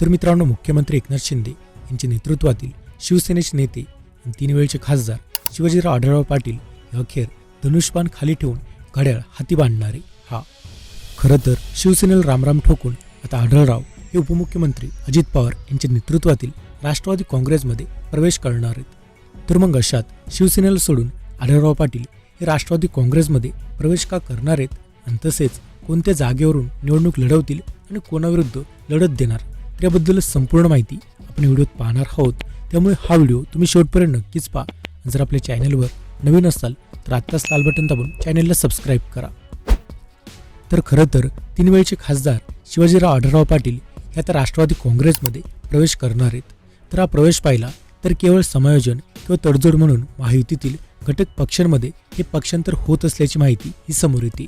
तर मित्रांनो मुख्यमंत्री एकनाथ शिंदे यांच्या नेतृत्वातील शिवसेनेचे नेते आणि तीन वेळचे खासदार शिवाजीराव आढळराव पाटील हे अखेर धनुष्यबाण खाली ठेवून घड्याळ हाती बांधणारे हा. खरं तर शिवसेनेला रामराम ठोकून आता आढळराव हे उपमुख्यमंत्री अजित पवार यांच्या नेतृत्वातील राष्ट्रवादी काँग्रेसमध्ये प्रवेश करणार आहेत. तर मग अशात शिवसेनेला सोडून आढळराव पाटील हे राष्ट्रवादी काँग्रेसमध्ये प्रवेश का करणार आहेत? आणि तसेच कोणत्या जागेवरून निवडणूक लढवतील आणि कोणाविरुद्ध लढत देणार? याबद्दल संपूर्ण माहिती आपण व्हिडिओत पाहणार आहोत. त्यामुळे हा व्हिडिओ तुम्ही शेवटपर्यंत नक्कीच पहा. जर आपल्या चॅनलवर नवीन असाल तर आत्ताच लाल बटन दाबून चॅनलला सबस्क्राईब करा. तर खरं तर तीन वेळचे खासदार शिवाजीराव आढळराव पाटील हे आता राष्ट्रवादी काँग्रेसमध्ये प्रवेश करणार आहेत. तर हा प्रवेश पाहिला तर केवळ समायोजन किंवा तडजोड म्हणून महायुतीतील घटक पक्षांमध्ये हे पक्षांतर होत असल्याची माहिती ही समोर येते.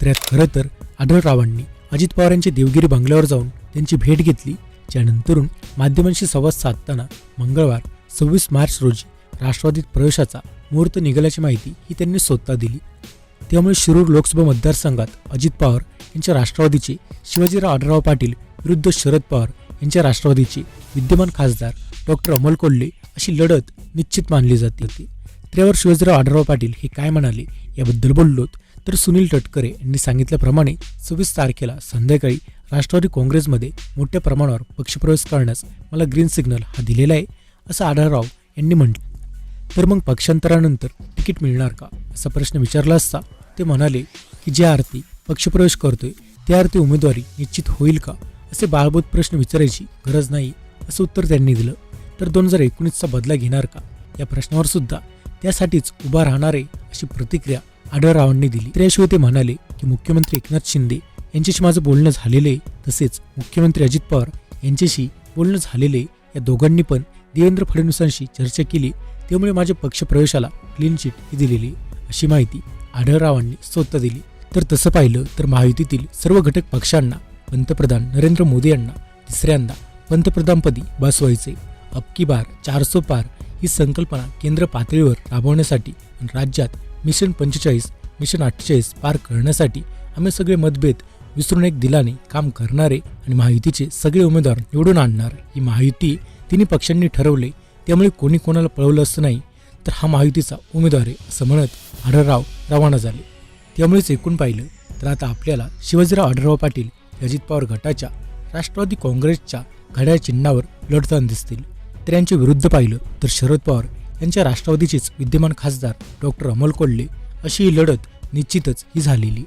तर यात खरं तर आढळरावांनी अजित पवार यांच्या देवगिरी बंगल्यावर जाऊन त्यांची भेट घेतली. ज्यानंतरून माध्यमांशी संवाद साधताना मंगळवार सव्वीस मार्च रोजी राष्ट्रवादीत प्रवेशाचा मुहूर्त निघाल्याची माहिती ही त्यांनी स्वतः दिली. त्यामुळे शिरूर लोकसभा मतदारसंघात अजित पवार यांच्या राष्ट्रवादीचे शिवाजीराव आढराव पाटील विरुद्ध शरद पवार यांच्या राष्ट्रवादीचे विद्यमान खासदार डॉक्टर अमोल कोल्हे अशी लढत निश्चित मानली जाते. होती त्यावर शिवाजीराव आढराव पाटील हे काय म्हणाले याबद्दल बोललोत तर सुनील तटकरे यांनी सांगितल्याप्रमाणे सव्वीस तारखेला संध्याकाळी राष्ट्रवादी काँग्रेसमध्ये मोठ्या प्रमाणावर पक्षप्रवेश करण्यास मला ग्रीन सिग्नल हा दिलेला आहे असं आढळराव यांनी म्हटलं. तर मग पक्षांतरानंतर तिकीट मिळणार का? असा प्रश्न विचारला असता ते म्हणाले की ज्या आरती पक्षप्रवेश करतोय त्या आरती उमेदवारी निश्चित होईल का? असे बाळबोध प्रश्न विचारायची गरज नाही असं उत्तर त्यांनी दिलं. तर दोन हजार एकोणीसचा बदला घेणार का? या प्रश्नावर सुद्धा त्यासाठीच उभा राहणारे अशी प्रतिक्रिया आढळरावांनी दिली. त्याशिवाय ते म्हणाले की मुख्यमंत्री एकनाथ शिंदे यांच्याशी माझं बोलणं झालेलं आहे. तसेच मुख्यमंत्री अजित पवार यांच्याशी बोलणं झालेलं आहे. या दोघांनी पण देवेंद्र फडणवीसांशी चर्चा केली. त्यामुळे माझ्या पक्षप्रवेशाला क्लीन चिट ही दिलेली अशी माहिती आढळरावांनी स्वतः दिली. तर तसं पाहिलं तर महायुतीतील सर्व घटक पक्षांना पंतप्रधान नरेंद्र मोदी यांना तिसऱ्यांदा पंतप्रधानपदी बसवायचे अबकी बार चारसो पार ही संकल्पना केंद्र पातळीवर राबवण्यासाठी राज्यात मिशन पंचेचाळीस मिशन अठ्ठेचाळीस पार करण्यासाठी आम्ही सगळे मतभेद विसरून एक दिलाने काम करणारे आणि महायुतीचे सगळे उमेदवार निवडून आणणार. ही महायुती तिन्ही पक्षांनी ठरवले. त्यामुळे कोणी कोणाला पळवलं असं नाही तर हा महायुतीचा उमेदवार आहे असं म्हणत आढळराव रवाना झाले. त्यामुळेच एकूण पाहिलं तर आता आपल्याला शिवाजीराव आढळराव पाटील अजित पवार गटाच्या राष्ट्रवादी काँग्रेसच्या घड्याळ चिन्हावर लढताना दिसतील. तर यांच्या विरुद्ध पाहिलं तर शरद पवार यांच्या राष्ट्रवादीचेच विद्यमान खासदार डॉक्टर अमोल कोल्हे अशी ही लढत निश्चितच ही झालेली.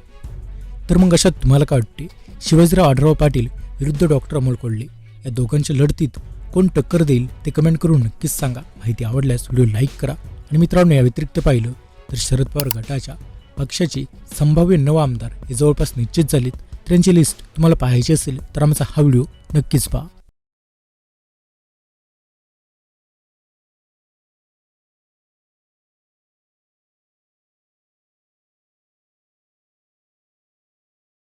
तर मग अशात तुम्हाला काय वाटते? शिवाजीराव आढराव पाटील विरुद्ध डॉक्टर अमोल कोल्हे या दोघांच्या लढतीत कोण टक्कर देईल ते कमेंट करून नक्कीच सांगा. माहिती आवडल्यास व्हिडिओ लाईक करा. आणि मित्रांनो या व्यतिरिक्त पाहिलं तर शरद पवार गटाच्या पक्षाचे संभाव्य नवा आमदार हे जवळपास निश्चित झालेत. त्यांची लिस्ट तुम्हाला पाहायची असेल तर आमचा हा व्हिडिओ नक्कीच पहा.